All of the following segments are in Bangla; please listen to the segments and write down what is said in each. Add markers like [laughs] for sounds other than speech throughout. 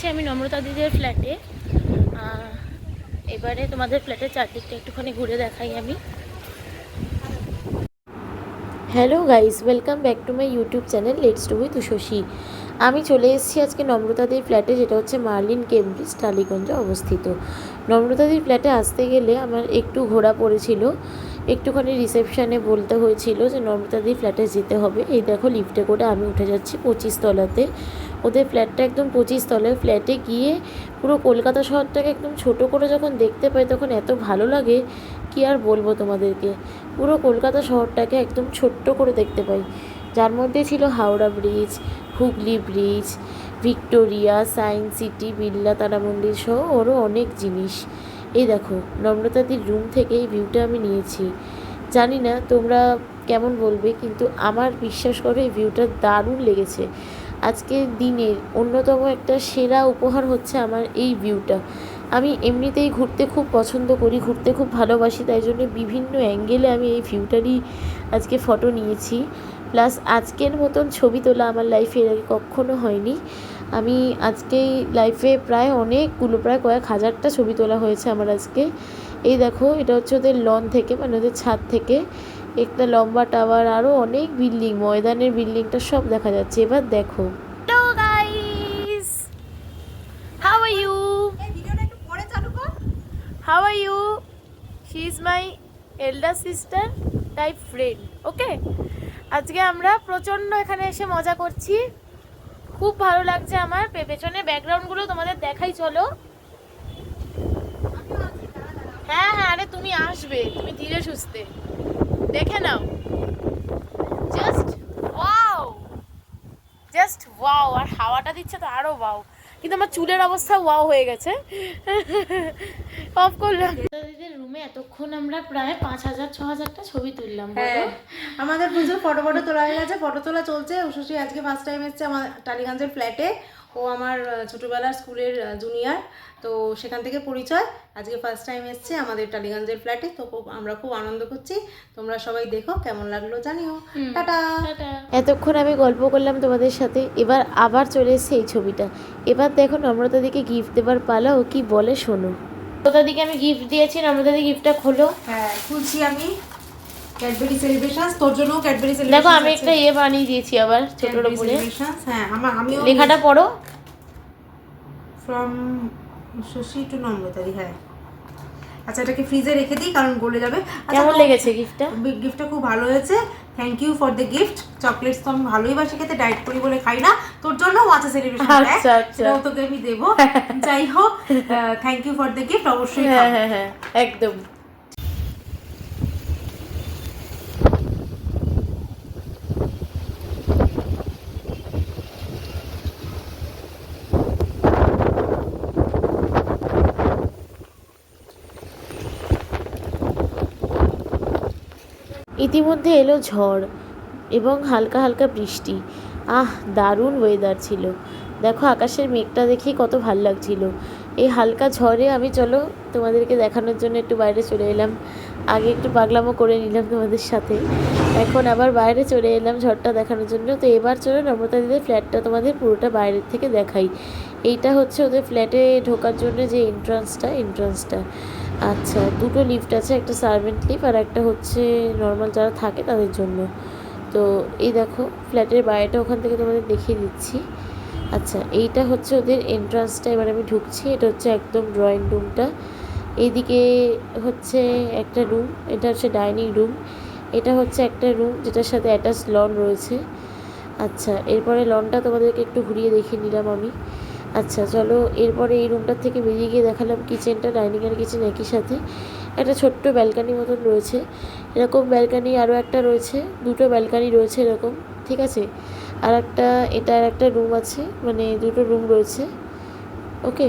গেছি আমি নম্রতা দিদির ফ্ল্যাটে। এবারে তোমাদের ফ্ল্যাটের চারদিকটা একটুখানি ঘুরে দেখাই আমি। Hello guys welcome back to my YouTube channel let's to with Shashi আমি চলে এসেছি আজকে নম্রতাদির ফ্ল্যাটে, যেটা হচ্ছে মার্লিন কেমব্রিজ টালিগঞ্জে অবস্থিত। নম্রতাদির ফ্ল্যাটে আসতে গেলে আমার একটু ঘোরা পড়েছিল। একটুখানি রিসেপশানে বলতে হয়েছিল যে নম্রতাদির ফ্ল্যাটে যেতে হবে। এই দেখো লিফটে করে আমি উঠে যাচ্ছি পঁচিশ তলাতে ওদের ফ্ল্যাটটা একদম পঁচিশ তলায়। ফ্ল্যাটে গিয়ে পুরো কলকাতা শহরটাকে একদম ছোট করে যখন দেখতে পাই, তখন এত ভালো লাগে, কি আর বলব তোমাদেরকে? পুরো কলকাতা শহরটাকে একদম ছোট্ট করে দেখতে পাই। যার মধ্যে ছিল Howrah bridge, Hooghly bridge, Victoria science city, Birla, Tara মন্দির সহ আরও অনেক জিনিস। এই দেখো, নম্রতাদির রুম থেকে এই ভিউটা আমি নিয়েছি। জানি না তোমরা কেমন বলবে, কিন্তু আমার বিশ্বাস করো এই ভিউটা দারুণ লেগেছে। আজকের দিনের অন্যতম একটা সেরা উপহার হচ্ছে আমার এই ভিউটা আমি এমনিতেই ঘুরতে খুব পছন্দ করি, ঘুরতে খুব ভালোবাসি, তাই জন্য বিভিন্ন অ্যাঙ্গেলে আমি এই ভিউটারই আজকে ফটো নিয়েছি। প্লাস আজকের মতন ছবি তোলা আমার লাইফে এর আগে কখনো হয়নি। আমি আজকে লাইফে প্রায় অনেকগুলো প্রায় কয়েক হাজারটা ছবি তোলা হয়েছে আমার আজকে। এই দেখো, এটা হচ্ছে ওদের লন থেকে মানে ওদের ছাদ থেকে। একটা লম্বা টাওয়ার আরও অনেক বিল্ডিং ময়দানের বিল্ডিংটা সব দেখা যাচ্ছে। এবার দেখো। How are you how are you she is my elder sister type friend okay আজকে আমরা প্রচণ্ড এখানে এসে মজা করছি। খুব ভালো লাগছে আমার। পে- পেছনের ব্যাকগ্রাউন্ডগুলো তোমাদের দেখাই চলো। হ্যাঁ হ্যাঁ আরে তুমি আসবে তুমি ধীরে সুস্থে। দেখে নাও। জাস্ট ওয়াও জাস্ট ওয়াও আর হাওয়াটা দিচ্ছে তো আরও ওয়াও কিন্তু আমার চুলের অবস্থা ওয়াও হয়ে গেছে। অফ করলাম। দিদির রুমে এতক্ষণ আমরা প্রায় পাঁচ হাজার ছ হাজারটা ছবি তুললাম হ্যাঁ। আমাদের প্রচুর ফটো ফটো তোলা হয়ে গেছে ফটো তোলা চলছে। উষসী আজকে ফার্স্ট টাইম এসেছে আমার টালিগঞ্জের ফ্ল্যাটে ও আমার ছোটবেলার স্কুলের জুনিয়র তো সেখান থেকে পরিচয়। আজকে ফার্স্ট টাইম এসছে আমাদের টালিগঞ্জের ফ্ল্যাটে তো খুব আমরা খুব আনন্দ করছি। তোমরা সবাই দেখো কেমন লাগল জানিও। টাটা! এতক্ষণ আমি গল্প করলাম তোমাদের সাথে এবার আবার চলে এসেছে এই ছবিটা। এবার দেখো নম্রতা দিকে গিফট দেবার পালা ও কি বলে শোনো। নম্রতা দিকে আমি গিফট দিয়েছি নম্রতা দি গিফটটা খোলো। হ্যাঁ খুলছি আমি। ক্যাডবেরি সেলিব্রেশন তোর জন্য ক্যাডবেরি দেখো আমি একটা ইয়ে বানিয়ে দিয়েছি আবার ছোটোর উপরে হ্যাঁ আমার আমিও লেখাটা পড়ো। ফ্রম শশী টু নম্রতারি হ্যাঁ। আচ্ছা এটাকে ফ্রিজে রেখে দিই কারণ গলে যাবে। আচ্ছা, কেমন লেগেছে গিফটটা গিফটটা খুব ভালো হয়েছে। Thank you for the gift chocolates তো আমি ভালোই বাসি খেতে ডায়েট করি বলে খাই না। তোর জন্য আছে সেলিব্রেশন আচ্ছা, আচ্ছা। সেটাও তোকে আমি দেবো। [laughs] যাই হোক thank you for the gift অবশ্যই হ্যাঁ হ্যাঁ হ্যাঁ একদম। ইতিমধ্যে এলো ঝড় এবং হালকা হালকা বৃষ্টি। আহ, দারুণ ওয়েদার ছিল। দেখো আকাশের মেঘটা দেখেই কত ভালো লাগছিল। এই হালকা ঝড়ে আমি, চলো তোমাদেরকে দেখানোর জন্য একটু বাইরে চলে এলাম। আগে একটু পাগলামো করে নিলাম তোমাদের সাথে। এখন আবার বাইরে চলে এলাম ঝড়টা দেখানোর জন্য। তো এবার চলো নম্রতা দিদের ফ্ল্যাটটা তোমাদের পুরোটা বাইরের থেকে দেখাই। এইটা হচ্ছে ওদের ফ্ল্যাটে ঢোকার জন্য যে এন্ট্রান্সটা এন্ট্রান্সটা আচ্ছা দুটো লিফট আছে, একটা সার্ভেন্ট লিফট আর একটা হচ্ছে নর্মাল যারা থাকে তাদের জন্য। তো এই দেখো ফ্ল্যাটের বাইরেটা ওখান থেকে তোমাদের দেখিয়ে দিচ্ছি। আচ্ছা এইটা হচ্ছে ওদের এন্ট্রান্সটা এবার আমি ঢুকছি, এটা হচ্ছে একদম ড্রয়িং রুমটা এইদিকে হচ্ছে একটা রুম এটা হচ্ছে ডাইনিং রুম এটা হচ্ছে একটা রুম যেটার সাথে অ্যাটাচ লন রয়েছে। আচ্ছা এরপরে লনটা তোমাদেরকে একটু ঘুরিয়ে দেখিয়ে নিলাম আমি। আচ্ছা চলো এরপরে এই রুমটার থেকে বেরিয়ে গিয়ে দেখালাম কিচেনটা ডাইনিং আর কিচেন একই সাথে। একটা ছোট্ট ব্যালকানি মতন রয়েছে। এরকম ব্যালকানি আরও একটা রয়েছে, দুটো ব্যালকানি রয়েছে এরকম, ঠিক আছে? আর একটা, এটা আর একটা রুম আছে মানে দুটো রুম রয়েছে। ওকে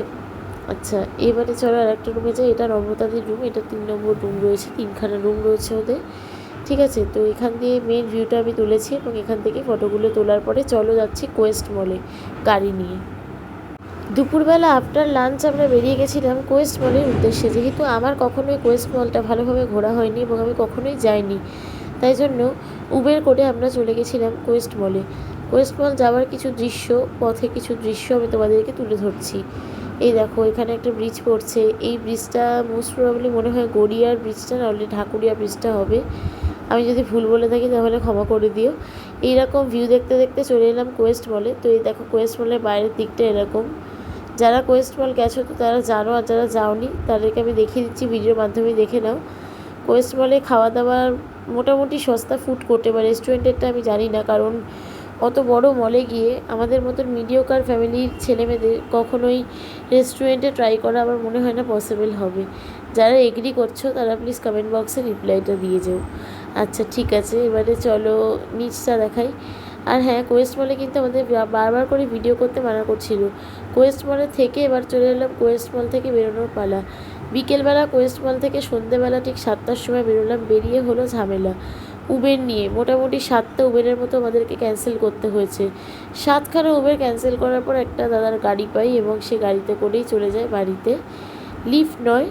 আচ্ছা এবারে চলো আর একটা রুমে যাই। এটা নম্রতাদির রুম এটা তিন নম্বর রুম রয়েছে, তিনখানা রুম রয়েছে ওদের। ঠিক আছে? তো এখান দিয়ে মেন ভিউটা আমি তুলেছি এবং এখান থেকে ফটোগুলো তোলার পরে চলো যাচ্ছি কোয়েস্ট মলে গাড়ি নিয়ে। দুপুরবেলা আফটার লাঞ্চ আমরা বেরিয়ে গেছিলাম কোয়েস্ট মলের উদ্দেশ্যে। যেহেতু আমার কখনোই কোয়েস্ট মলটা ভালোভাবে ঘোরা হয়নি এবং আমি কখনোই যাইনি, তাই জন্য উবের করে আমরা চলে গেছিলাম কোয়েস্ট মলে কোয়েস্ট মল যাওয়ার কিছু দৃশ্য, পথে কিছু দৃশ্য আমি তোমাদেরকে তুলে ধরছি। এই দেখো, এখানে একটা ব্রিজ পড়ছে। এই ব্রিজটা মোস্ট প্রবাবলি মনে হয় গড়িয়ার ব্রিজটা নাহলে ঢাকুরিয়া ব্রিজটা হবে। আমি যদি ভুল বলে থাকি তাহলে ক্ষমা করে দিও। এইরকম ভিউ দেখতে দেখতে চলে এলাম কোয়েস্ট মলে তো এই দেখো কোয়েস্ট মলের বাইরের দিকটা এরকম। যারা কোয়েস্ট মল গেছো তো তারা জানো আর যারা যাওনি, তাদেরকে আমি দেখিয়ে দিচ্ছি ভিডিওর মাধ্যমে দেখে নাও। কোয়েস্ট মলে খাওয়া দাওয়ার মোটামুটি সস্তা ফুড কোর্টে বা রেস্টুরেন্টেরটা আমি জানি না, কারণ অত বড় মলে গিয়ে আমাদের মতন মিডিওকার ফ্যামিলির ছেলেমেয়েদের কখনোই রেস্টুরেন্টে ট্রাই করা আমার মনে হয় না পসিবল হবে। যারা এগ্রি করছ, তারা প্লিজ কমেন্ট বক্সে রিপ্লাইটা দিয়ে যেও। আচ্ছা ঠিক আছে, এবারে চলো, নিচটা দেখাই। আর হ্যাঁ কোয়েস্ট মলে কিন্তু আমাদের বারবার করে ভিডিও করতে মানা করছিল। কোয়েস্ট মলে থেকে এবার চলে এলাম কোয়েস্ট মল থেকে বেরোনোর পালা। বিকেলবেলা কোয়েস্ট মল থেকে সন্ধেবেলা ঠিক সাতটার সময় বেরোলাম, বেরিয়ে হলো ঝামেলা। উবের নিয়ে। মোটামুটি সাতটা উবেরের মতো আমাদেরকে ক্যান্সেল করতে হয়েছে। সাতখানা উবের ক্যান্সেল করার পর একটা দাদার গাড়ি পাই এবং সে গাড়িতে করেই চলে যায় বাড়িতে। লিফট নয়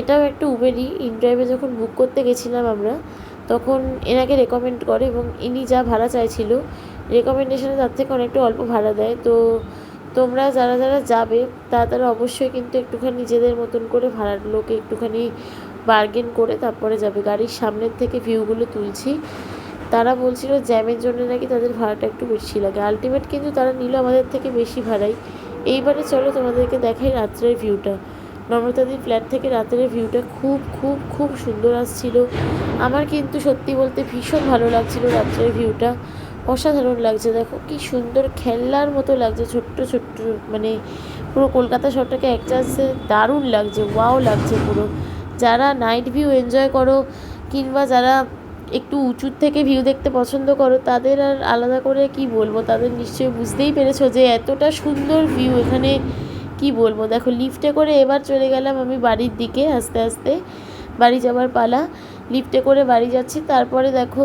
এটাও একটা উবেরই ইনড্রাইভে যখন বুক করতে গেছিলাম আমরা তখন এনাকে রেকমেন্ড করে এবং ইনি যা ভাড়া চাইছিল রেকমেন্ডেশনে তার থেকে অনেকটা অল্প ভাড়া দেয়। তো তোমরা যারা যারা যাবে তারা তারা অবশ্যই কিন্তু একটুখানি নিজেদের মতন করে ভাড়াগুলোকে একটুখানি বার্গেন করে তারপরে যাবে। গাড়ির সামনের থেকে ভিউগুলো তুলছি। তারা বলছিল জ্যামের জন্য নাকি তাদের ভাড়াটা একটু বেশি লাগে। আলটিমেট কিন্তু তারা নিল আমাদের থেকে বেশি ভাড়াই। এইবারে চলো তোমাদেরকে দেখাই রাত্রের ভিউটা নম্রতাদির ফ্ল্যাট থেকে রাতের ভিউটা খুব খুব খুব সুন্দর আসছিল। আমার কিন্তু সত্যি বলতে ভীষণ ভালো লাগছিল রাত্রের ভিউটা অসাধারণ লাগছে, দেখো কি সুন্দর খেলনার মতো লাগছে, ছোট্ট ছোট্ট মানে পুরো কলকাতা শহরটাকে এক চান্সে দারুণ লাগছে ওয়াও লাগছে পুরো। যারা নাইট ভিউ এনজয় করো, কিংবা যারা একটু উঁচুর থেকে ভিউ দেখতে পছন্দ করো, তাদের আর আলাদা করে কি বলব? তাদের নিশ্চয়ই বুঝতেই পেরেছ যে এতটা সুন্দর ভিউ এখানে কি বলব? দেখো লিফটে করে এবার চলে গেলাম আমি বাড়ির দিকে আস্তে আস্তে। বাড়ি যাবার পালা। লিফটে করে বাড়ি যাচ্ছি। তারপরে দেখো,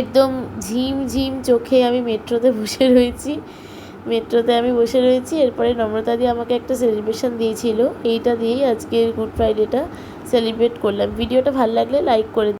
একদম ঝিম ঝিম চোখে আমি মেট্রোতে বসে রয়েছি। মেট্রোতে আমি বসে রয়েছি। এরপরে নম্রতা দিয়ে আমাকে একটা সেলিব্রেশন দিয়েছিল। এইটা দিয়েই আজকের গুড ফ্রাইডেটা সেলিব্রেট করলাম। ভিডিওটা ভালো লাগলে লাইক করে